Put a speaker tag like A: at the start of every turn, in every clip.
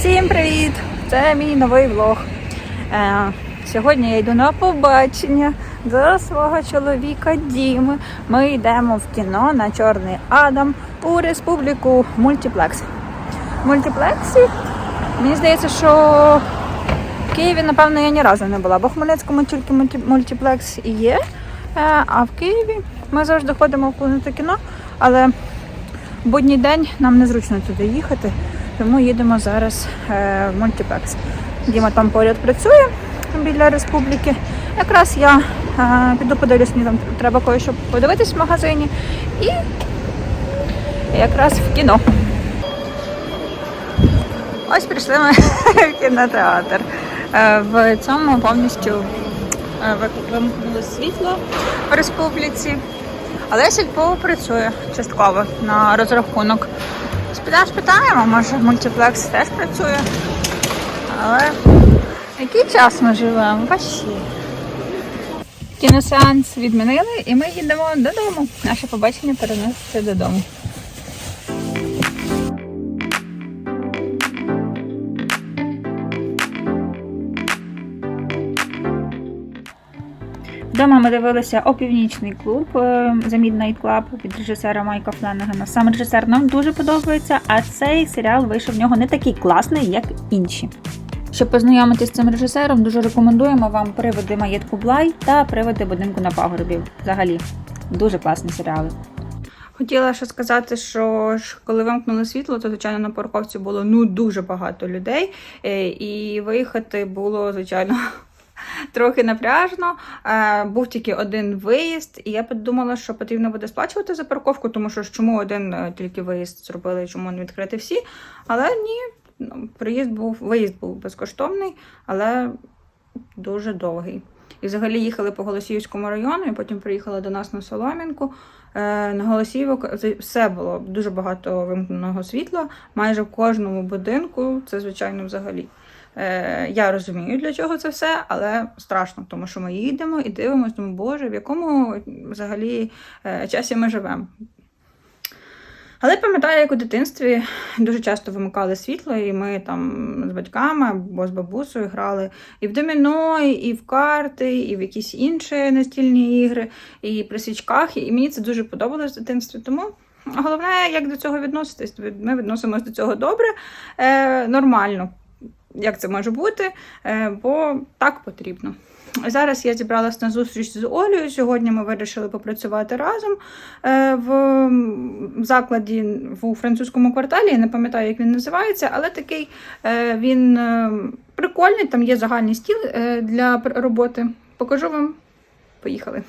A: Всім привіт! Це мій новий влог. Е, сьогодні я йду на побачення до свого чоловіка Діми. Ми йдемо в кіно на Чорний Адам у республіку Мультиплекс. Мультиплексі мені здається, що в Києві, напевно, я ні разу не була, бо в Хмельницькому тільки мультиплекс і є. Е, а в Києві ми завжди ходимо в кіно, але в будній день нам незручно туди їхати, тому їдемо зараз е, в мультиплекс. Діма там поряд працює біля республіки. Якраз я е, піду подивлюсь, мені там треба кое-що подивитись в магазині. І якраз в кіно. Ось прийшли ми в кінотеатр. Е, В цьому повністю вимкнули світло в республіці. Але сільпо працює частково на розрахунок. Спіда спитаємо, може мультиплекс теж працює. Але який час ми живемо? Вообще. Кіносеанс відмінили і ми їдемо додому. Наше побачення переноситься додому. Вдома ми дивилися опівнічний клуб е, The Midnight Club від режисера Майка Фленнегана. Сам режисер нам дуже подобається, а цей серіал вийшов в нього не такий класний, як інші. Щоб познайомитися з цим режисером, дуже рекомендуємо вам приводи маєтку Блай та приводи будинку на пагорбі. Взагалі, дуже класні серіали. Хотіла ще сказати, що коли вимкнули світло, то звичайно на парковці було ну дуже багато людей, е, і виїхати було звичайно трохи напряжно. Е, Був тільки один виїзд, і я подумала, що потрібно буде сплачувати за парковку, тому що чому один е, тільки виїзд зробили, чому не відкрити всі. Але ні, ну, приїзд був, виїзд був безкоштовний, але дуже довгий. І взагалі їхали по Голосіївському району, і потім приїхали до нас на Соломінку. Е, На Голосіївок все було дуже багато вимкненого світла, майже в кожному будинку. Це, звичайно, взагалі. Е, Я розумію, для чого це все, але страшно, тому що ми їдемо і дивимося, думаю, боже, в якому взагалі е, часі ми живемо. Але пам'ятаю, як у дитинстві дуже часто вимикали світло, і ми там з батьками або з бабусею грали і в доміно, і в карти, і в якісь інші настільні ігри, і при свічках. І мені це дуже подобалось в дитинстві. Тому головне, як до цього відноситись. Ми відносимося до цього добре, е, нормально. Як це може бути, е, бо так потрібно. Зараз я зібралася на зустріч з Олею. Сьогодні ми вирішили попрацювати разом е, в закладі в французькому кварталі. Я не пам'ятаю, як він називається, але такий е, він прикольний. Там є загальний стіл для роботи. Покажу вам. Поїхали.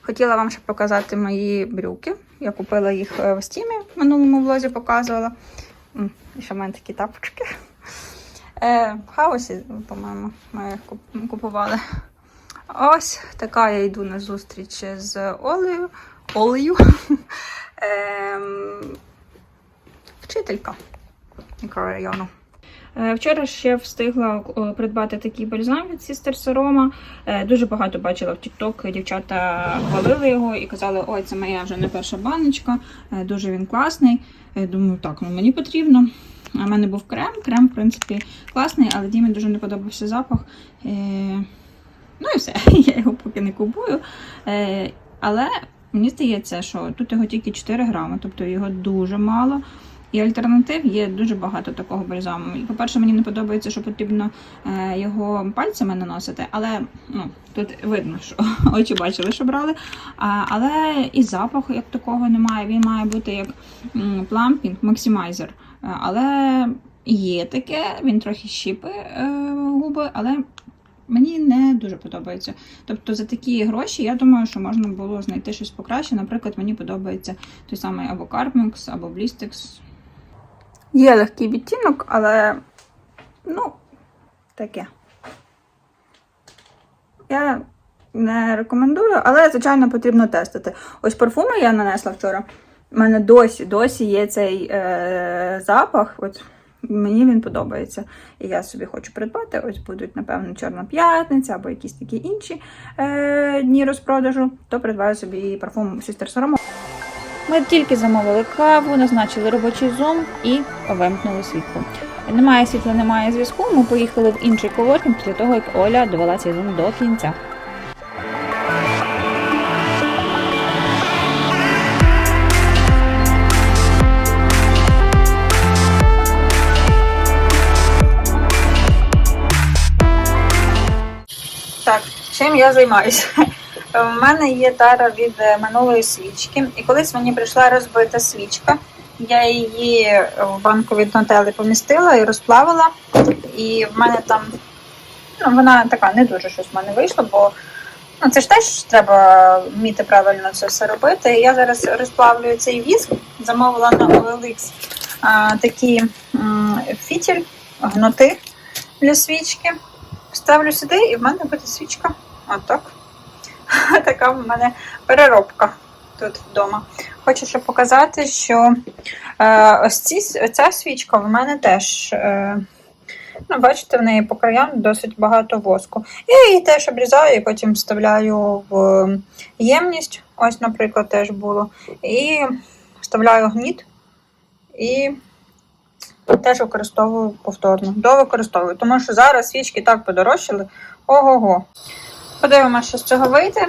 A: Хотіла вам ще показати мої брюки. Я купила їх в стімі в минулому влозі показувала. Ще в мене такі тапочки. Е, хаосі, по-моєму, ми їх купували. Ось така я йду на зустріч з Олею. Олею. Ем, вчителька мікрорайону. Е, Вчора ще встигла е, придбати такий бальзам від Сістер Сарома. Дуже багато бачила в TikTok, дівчата хвалили його і казали, ой, це моя вже не перша баночка, е, дуже він класний. Е, Думаю, так, ну мені потрібно. В мене був крем. Крем, в принципі, класний, але Дімі дуже не подобався запах. Е, Ну і все, я його поки не купую. Е, Але мені здається, що тут його тільки 4 грами, тобто його дуже мало. І альтернатив є дуже багато такого бальзаму. І, по-перше, мені не подобається, що потрібно е, його пальцями наносити, але ну, тут видно, що очі бачили, що брали. А, але і запаху як такого немає. Він має бути як плампінг, максимайзер. Е, Але є таке, він трохи щіпи е, губи, але мені не дуже подобається. Тобто за такі гроші я думаю, що можна було знайти щось покраще. Наприклад, мені подобається той самий або Carmex, або Blistex. Є легкий відтінок, але ну, таке. Я не рекомендую, але, звичайно, потрібно тестити. Ось парфуми я нанесла вчора. У мене досі, досі є цей е, запах. От мені він подобається. І я собі хочу придбати. Ось будуть, напевно, Чорна п'ятниця або якісь такі інші е, дні розпродажу, то придбаю собі парфум Sister Saroma. Ми тільки замовили каву, назначили робочий зум і вимкнули світло. Немає світла, немає зв'язку. Ми поїхали в інший коворкінг після того, як Оля довела сезон до кінця. Так, чим я займаюся? У мене є тара від е, минулої свічки, і колись мені прийшла розбита свічка. Я її в банку від нотели помістила і розплавила. І в мене там ну, вона така не дуже щось в мене вийшло, бо ну, це ж теж треба вміти правильно це все робити. І я зараз розплавлюю цей віск, замовила на OLX а, такі м, фітіль, гноти для свічки. Ставлю сюди, і в мене буде свічка. Отак. Така в мене переробка тут вдома. Хочу ще показати, що е, ось ці, оця свічка в мене теж. Е, ну, бачите, в неї по краям досить багато воску. Я її теж обрізаю і потім вставляю в ємність. Ось, наприклад, теж було. І вставляю гніт і теж використовую повторно. Довикористовую. Тому що зараз свічки так подорожчали. Ого-го. Подивимося, що з цього вийде,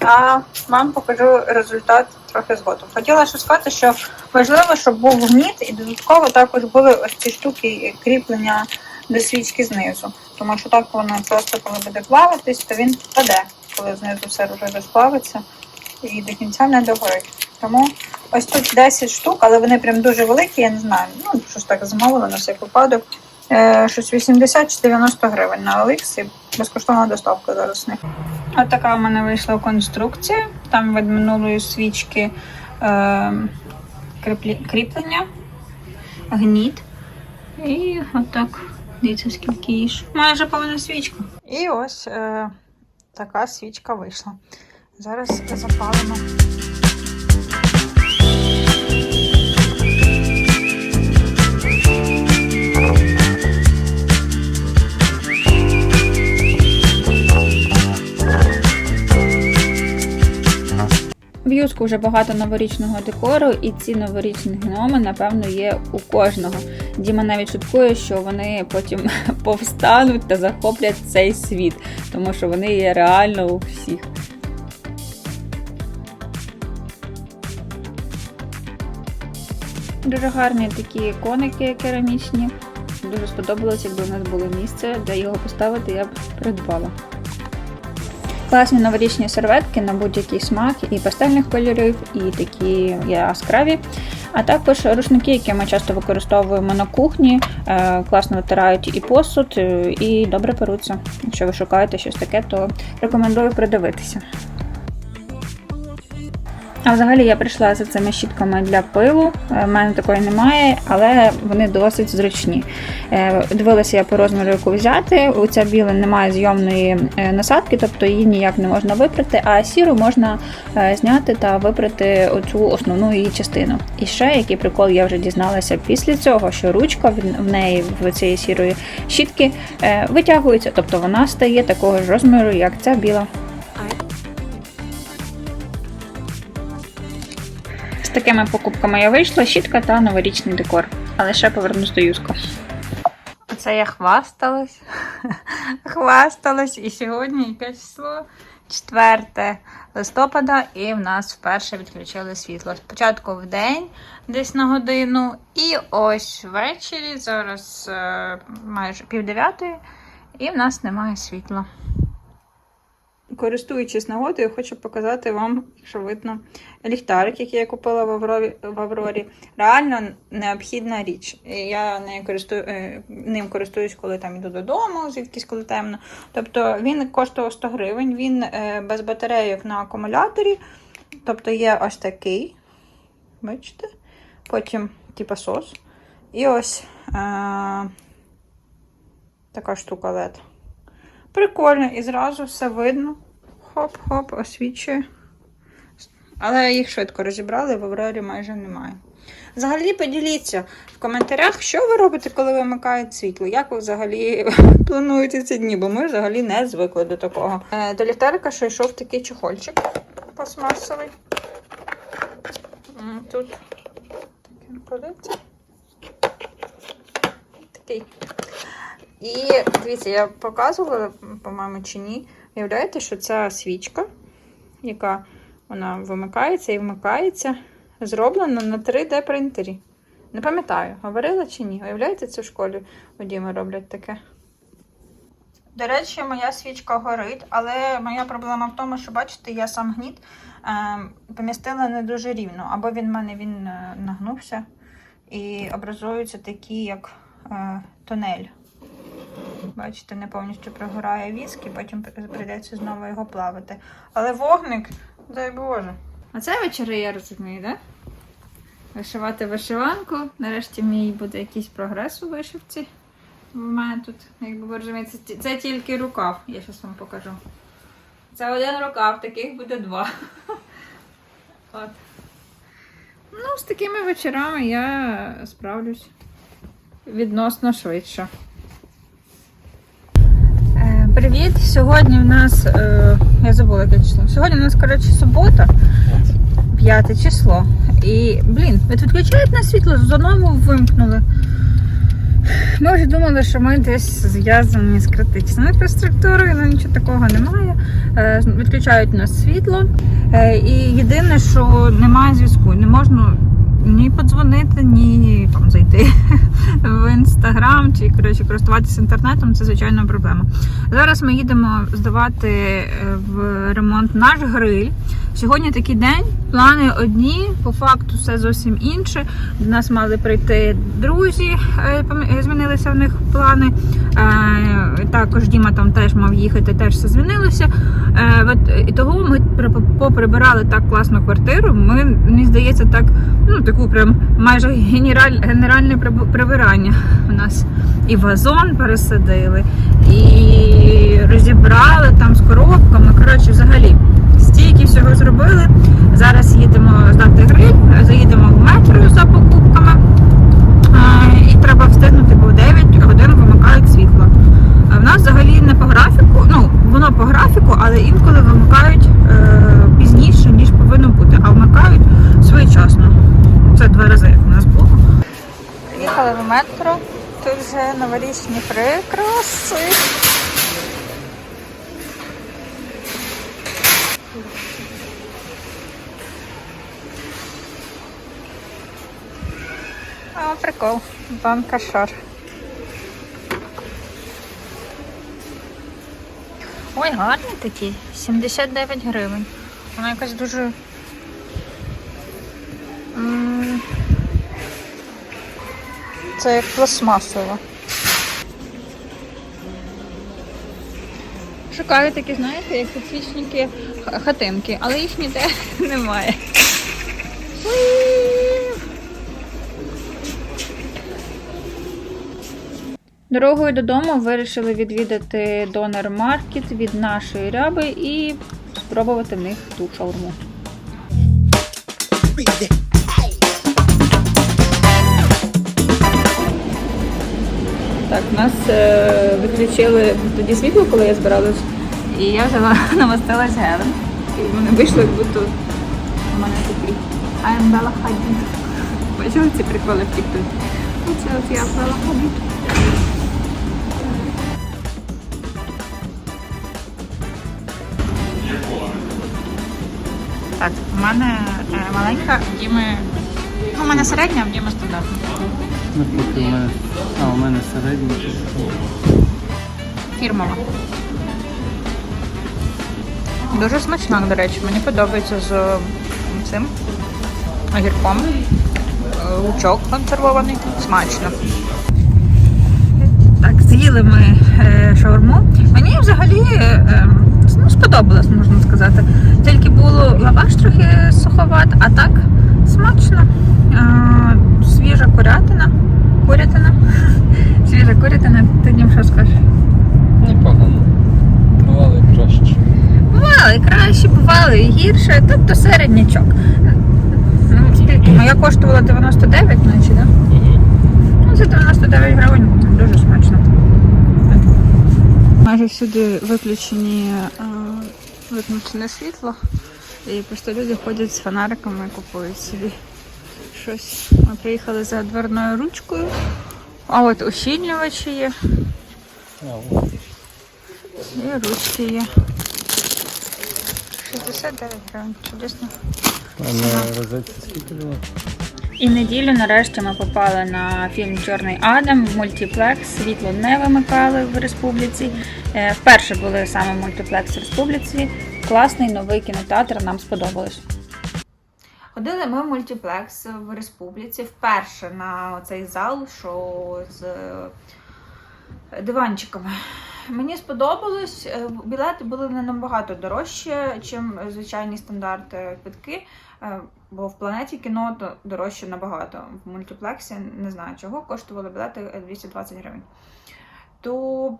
A: а вам покажу результат трохи згодом. Хотіла ще сказати, що важливо, щоб був гніт, і додатково також були ось ці штуки кріплення до свічки знизу. Тому що так воно просто коли буде плаватись, то він впаде, коли знизу все вже розплавиться і до кінця не догорить. Тому ось тут 10 штук, але вони прям дуже великі, я не знаю. Ну, щось так замовила на всяк випадок. Е, щось 80 чи 90 гривень на і безкоштовна доставка зараз в них. Ось така в мене вийшла конструкція. Там від минулої свічки е, кріплі- кріплення, гніт. І отак. Дивіться, скільки її. Майже повна свічка. І ось е, така свічка вийшла. Зараз запалимо. В юску вже багато новорічного декору, і ці новорічні гноми, напевно, є у кожного. Діма навіть шуткує, що вони потім повстануть та захоплять цей світ, тому що вони є реально у всіх. Дуже гарні такі коники керамічні. Дуже сподобалось, якби у нас було місце, де його поставити, я б придбала. Класні новорічні серветки на будь-який смак і пастельних кольорів, і такі яскраві. А також рушники, які ми часто використовуємо на кухні, е, класно витирають і посуд, е, і добре перуться. Якщо ви шукаєте щось таке, то рекомендую придивитися. А взагалі я прийшла за цими щітками для пилу. У мене такої немає, але вони досить зручні. Е, Дивилася я по розміру, яку взяти. У ця біла немає зйомної е, насадки, тобто її ніяк не можна випрати, а сіру можна е, зняти та випрати оцю основну її частину. І ще який прикол я вже дізналася після цього, що ручка в- неї в цієї сірої щітки е, витягується, тобто вона стає такого ж розміру, як ця біла. Такими покупками я вийшла, щітка та новорічний декор. Але ще повернусь до Юско. Оце я хвасталась. хвасталась. І сьогодні яке число? 4 листопада, і в нас вперше відключили світло. Спочатку в день, десь на годину, і ось ввечері, зараз е, майже пів дев'ятої, і в нас немає світла. Користуючись нагодою, хочу показати вам, якщо видно, ліхтарик, який я купила в Аврорі. В Аврорі. Реально необхідна річ. Я нею користую, е, ним користуюсь, коли там йду додому, звідкись коли темно. Тобто він коштував 100 гривень, він е, без батарейок на акумуляторі. Тобто є ось такий. Бачите? Потім, типа сос. І ось е, така штука LED. Прикольно, і зразу все видно. Хоп-хоп, освічує. Але їх швидко розібрали, в Аврорі майже немає. Взагалі поділіться в коментарях, що ви робите, коли вимикають світло. Як ви взагалі плануєте ці дні, бо ми взагалі не звикли до такого. Е, До ліхтарика ще йшов такий чехольчик пластмасовий. Тут таке кладеться. Стій. І дивіться, я показувала, по-моєму, чи ні. Уявляєте, що ця свічка, яка вона вимикається і вмикається, зроблена на 3D принтері. Не пам'ятаю, говорила чи ні. Уявляєте, це в школі у Діми роблять таке. До речі, моя свічка горить, але моя проблема в тому, що бачите, я сам гніт е, помістила не дуже рівно. Або він в мене він е, нагнувся і образуються такі, як е, тунель. Бачите, не повністю прогорає віск, і потім прийдеться знову його плавити. Але вогник, дай Боже. А це вечори, я розумію, так? Да? Вишивати вишиванку. Нарешті мій буде якийсь прогрес у вишивці. У мене тут, якби ви розумієте, це, тільки рукав, я зараз вам покажу. Це один рукав, таких буде два. От. Ну, з такими вечорами я справлюсь відносно швидше. Привіт! Сьогодні в нас. Е, я забула яке число. Сьогодні у нас, коротше, субота, п'яте число. І, блін, від відключають на світло, з одному вимкнули. Ми вже думали, що ми десь зв'язані з критичною інфраструктурою, але нічого такого немає. Е, Відключають нас світло. Е, І єдине, що немає зв'язку. Не можна ні подзвонити, ні там зайти в інстаграм чи коротше користуватися інтернетом. Це звичайно проблема. Зараз ми їдемо здавати е, в ремонт наш гриль. Сьогодні такий день. Плани одні, по факту все зовсім інше. До нас мали прийти друзі, е, е, змінилися в них плани. Е, Також Діма там теж мав їхати, теж все змінилося. І того ми поприбирали так класну квартиру. Ми, мені здається, так, ну таку прям майже генераль, генеральне прибирання у нас. І вазон пересадили, і розібрали там з коробками. Коротше, взагалі, стільки всього зробили. Зараз їдемо здати гриль, заїдемо в метро за покупками. Е, І треба встигнути, бо в 9 годин вимикають світло. А в нас взагалі не по графіку, ну воно по графіку, але інколи вимикають е, пізніше, ніж повинно бути, а вмикають своєчасно. Це два рази як у нас було. Їхали в метро, тут вже новорічні прикраси. О, Банка шар. Ой, гарні такі. 79 гривень. Вона якась дуже. Це як пластмасова. Шукаю такі, знаєте, як підсвічники хатинки, але їх ніде немає. Дорогою додому вирішили відвідати донор маркет від нашої ряби і спробувати в них ту шаурму. Так, нас е, виключили тоді світло, коли я збиралась, і я взяла намастилась гелем. І в мене вийшло, як будто у мене такий I'm Bella Hadid. Бачили ці приколи в TikTok? Оце от я Bella Hadid. Так, у мене е, маленька, в Діми. Ну, у мене середня, а в Діми стандартна.
B: Навпаки, у мене. А, у мене середній.
A: Фірмова. Дуже смачна, до речі, мені подобається з цим огірком. Е, Лучок консервований. Смачно. Так, з'їли ми е, шаурму. Мені взагалі е, ну, сподобалось, можна сказати. Тільки було лаваш трохи суховат, а так смачно. Свіжа курятина. Курятина. Свіжа курятина. Ти Дім, що скажеш?
B: Непогано. Бувало і краще.
A: Бували і краще, бували і гірше, тобто середнячок. Ну, скільки? Моя коштувала 99, наче, так? Ну, за 99 гривень дуже смачно. Майже всюди виключені, е, виключене світло. І просто люди ходять з фонариками і купують собі щось. Ми приїхали за дверною ручкою. А от ущільнювачі є, і ручки є. 69 гривень, чудесно. І неділю нарешті ми попали на фільм Чорний Адам в мультиплекс. Світло не вимикали в республіці. Е, Вперше були саме в мультиплекс в республіці. Класний новий кінотеатр, нам сподобалось. Ходили ми в мультиплекс в республіці вперше на цей зал, що з е, диванчиками. Мені сподобалось. Е, Білети були не набагато дорожчі, ніж звичайні стандарти квитки. Е, Бо в планеті кіно дорожче набагато. В мультиплексі не знаю чого, коштували білети е, 220 гривень. То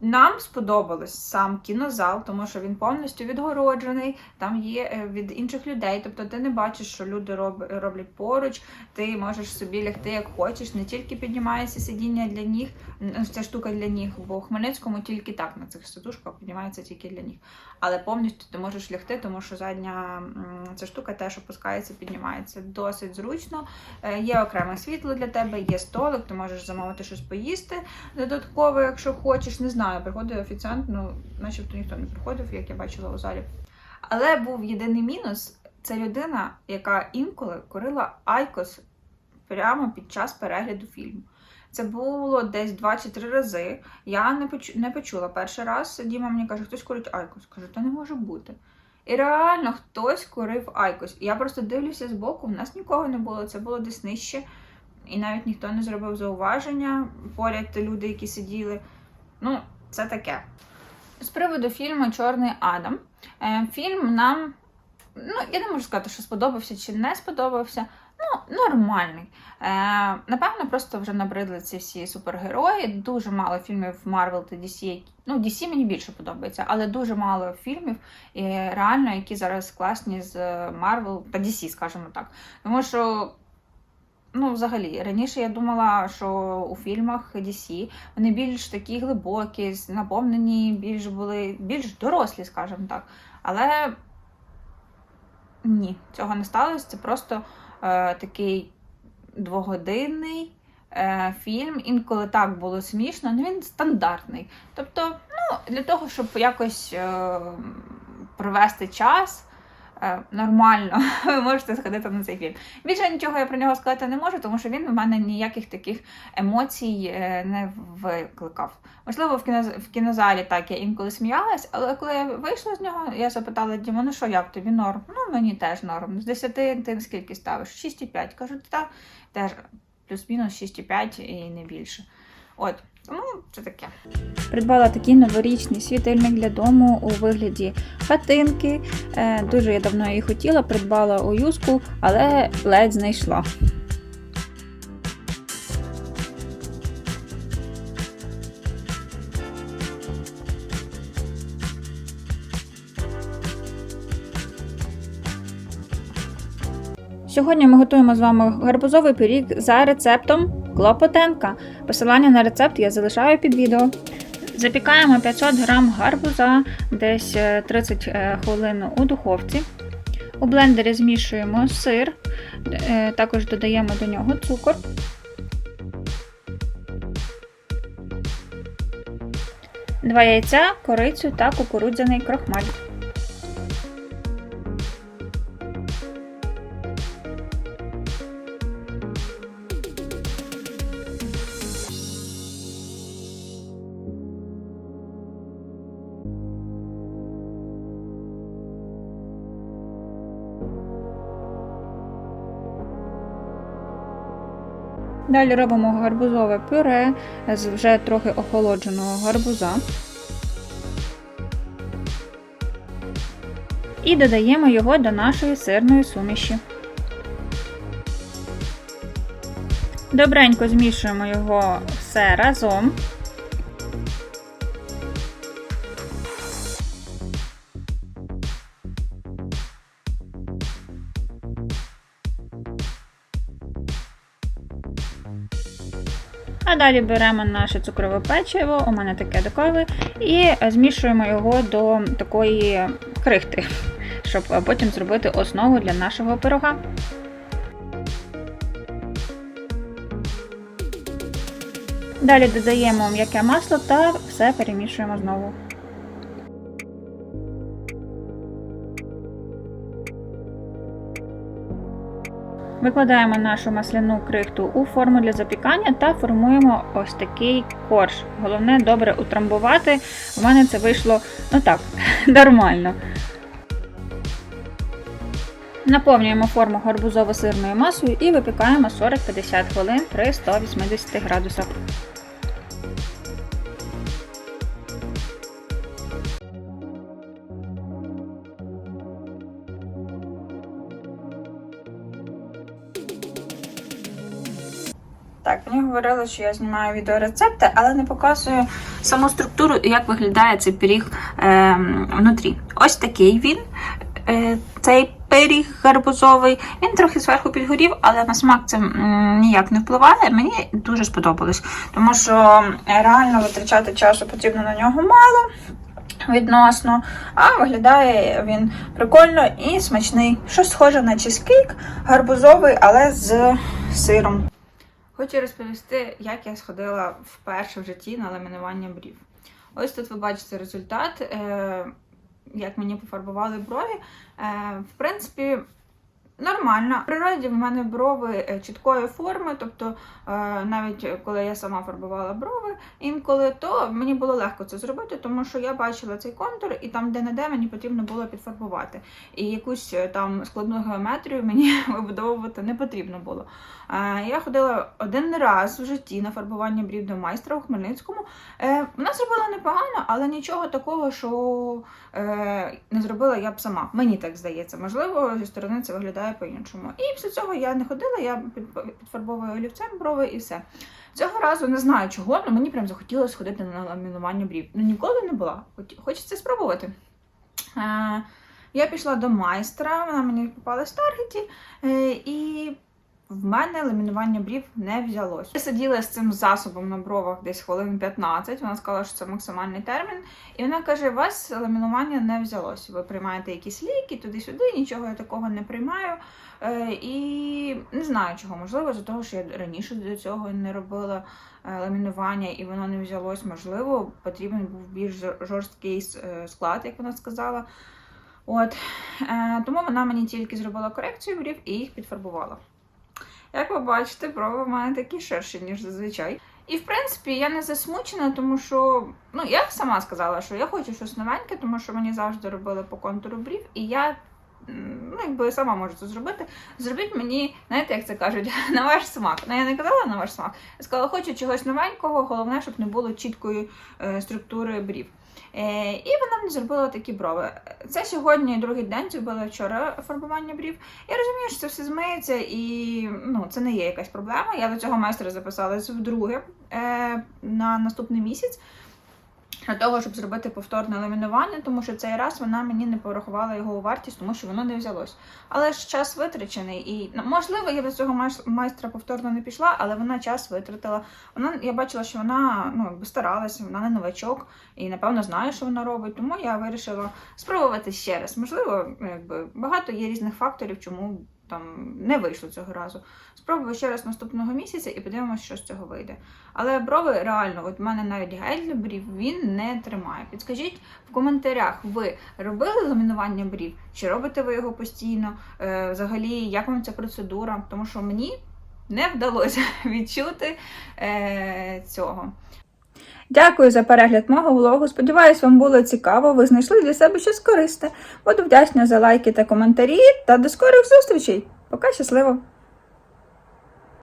A: нам сподобалось сам кінозал, тому що він повністю відгороджений, там є е, від інших людей. Тобто ти не бачиш, що люди роб- роблять поруч, ти можеш собі лягти як хочеш, не тільки піднімається сидіння для ніг, ця штука для ніг, бо в Хмельницькому тільки так на цих сидушках піднімається тільки для ніг. Але повністю ти можеш лягти, тому що задня ця штука теж опускається, піднімається. Досить зручно. Е, Є окреме світло для тебе, є столик, ти можеш замовити щось поїсти додатково, якщо хочеш. Не знаю, приходить офіціант, ну начебто ніхто не приходив, як я бачила у залі. Але був єдиний мінус: це людина, яка інколи курила айкос прямо під час перегляду фільму. Це було десь два чи три рази. Я не почу- не почула перший раз. Діма мені каже, хтось курить айкос. Кажу, та не може бути. І реально хтось курив айкос. Я просто дивлюся збоку, в нас нікого не було, це було десь нижче. І навіть ніхто не зробив зауваження. Поряд люди, які сиділи. Ну, це таке. З приводу фільму Чорний Адам. Е, Фільм нам, ну, я не можу сказати, що сподобався чи не сподобався. Ну, нормальний. Е, напевно, просто вже набридли ці всі супергерої. Дуже мало фільмів Marvel та DC. Ну, DC мені більше подобається, але дуже мало фільмів, і реально, які зараз класні з Marvel та DC, скажімо так. Тому що. Ну, взагалі, раніше я думала, що у фільмах DC вони більш такі глибокі, наповнені, більш були більш дорослі, скажімо так. Але ні, цього не сталося. Це просто е, такий двогодинний е, фільм. Інколи так було смішно, але він стандартний. Тобто, ну, для того, щоб якось е, провести час. Е, Нормально, ви можете сходити на цей фільм. Більше нічого я про нього сказати не можу, тому що він у мене ніяких таких емоцій е, не викликав. Можливо, в, кіно, в кінозалі так я інколи сміялась, але коли я вийшла з нього, я запитала Діму, ну що, як тобі норм? Ну, мені теж норм. З 10 ти скільки ставиш? 6,5. Кажу, та теж плюс-мінус 6,5 і не більше. От, тому це таке. Придбала такий новорічний світильник для дому у вигляді хатинки. Е, Дуже я давно її хотіла, придбала у юску, але ледь знайшла. Сьогодні ми готуємо з вами гарбузовий пиріг за рецептом Клопотенка. Посилання на рецепт я залишаю під відео. Запікаємо 500 г гарбуза десь е, 30 е, хвилин у духовці. У блендері змішуємо сир, е, також додаємо до нього цукор. Два яйця, корицю та кукурудзяний крохмаль. Далі робимо гарбузове пюре з вже трохи охолодженого гарбуза. І додаємо його до нашої сирної суміші. Добренько змішуємо його все разом. А далі беремо наше цукрове печиво, у мене таке докове, і змішуємо його до такої крихти, щоб потім зробити основу для нашого пирога. Далі додаємо м'яке масло та все перемішуємо знову. Викладаємо нашу масляну крихту у форму для запікання та формуємо ось такий корж. Головне добре утрамбувати. У мене це вийшло ну так, нормально. Наповнюємо форму гарбузово-сирною масою і випікаємо 40-50 хвилин при 180 градусах. Мені говорили, що я знімаю відеорецепти, але не показую саму структуру як виглядає цей пиріг е, внутрі. Ось такий він. Е, цей пиріг гарбузовий. Він трохи зверху підгорів, але на смак це ніяк не впливає. Мені дуже сподобалось, тому що реально витрачати часу потрібно на нього мало. Відносно, а виглядає він прикольно і смачний. Щось схоже на чизкейк, гарбузовий, але з сиром. Хочу розповісти, як я сходила вперше в житті на ламінування брів. Ось тут ви бачите результат, е, як мені пофарбували брові. Е, в принципі, нормально. В природі в мене брови е, чіткої форми, тобто е, навіть коли я сама фарбувала брови інколи, то мені було легко це зробити, тому що я бачила цей контур, і там де-не-де мені потрібно було підфарбувати. І якусь е, там складну геометрію мені вибудовувати не потрібно було. Я ходила один раз в житті на фарбування брів до майстра у Хмельницькому. Вона зробила непогано, але нічого такого, що не зробила я б сама. Мені так здається. Можливо, зі сторони це виглядає по-іншому. І після цього я не ходила, я підфарбовую олівцем брови і все. Цього разу не знаю чого, але мені прям захотілося ходити на ламінування брів. Ну ніколи не була. Хочеться спробувати. Е, я пішла до майстра, вона мені попалась в таргеті, е, і в мене ламінування брів не взялось. Я сиділа з цим засобом на бровах десь хвилин 15. Вона сказала, що це максимальний термін. І вона каже: у вас ламінування не взялось. Ви приймаєте якісь ліки туди-сюди, нічого я такого не приймаю. Е, і не знаю чого, можливо, за того, що я раніше до цього не робила е, ламінування і воно не взялось. Можливо, потрібен був більш жорсткий е, склад, як вона сказала. От тому вона мені тільки зробила корекцію брів і їх підфарбувала. Як ви бачите, брови в мене такі ширші, ніж зазвичай. І в принципі я не засмучена, тому що ну я сама сказала, що я хочу щось новеньке, тому що мені завжди робили по контуру брів, і я ну, якби сама можу це зробити. Зробіть мені, знаєте, як це кажуть, на ваш смак. Ну я не казала на ваш смак. Я сказала, хочу чогось новенького, головне, щоб не було чіткої е, структури брів. Е, і вона мені зробила такі брови. Це сьогодні другий день, це було вчора фарбування брів. Я розумію, що це все змиється, і ну, це не є якась проблема. Я до цього майстра записалась вдруге е, на наступний місяць. Для того, щоб зробити повторне ламінування, тому що цей раз вона мені не порахувала його у вартість, тому що воно не взялось. Але ж час витрачений, і ну, можливо, я до цього майс- майстра повторно не пішла, але вона час витратила. Вона я бачила, що вона ну якби старалася, вона не новачок і напевно знає, що вона робить. Тому я вирішила спробувати ще раз. Можливо, ну, якби багато є різних факторів, чому там не вийшло цього разу. Спробую ще раз наступного місяця і подивимося, що з цього вийде. Але брови реально, от в мене навіть гель для брів він не тримає. Підскажіть в коментарях, ви робили ламінування брів? Чи робите ви його постійно? Е, взагалі, як вам ця процедура? Тому що мені не вдалося відчути е, цього. Дякую за перегляд мого влогу. Сподіваюсь, вам було цікаво. Ви знайшли для себе щось корисне. Буду вдячна за лайки та коментарі. Та до скорих зустрічей. Пока щасливо!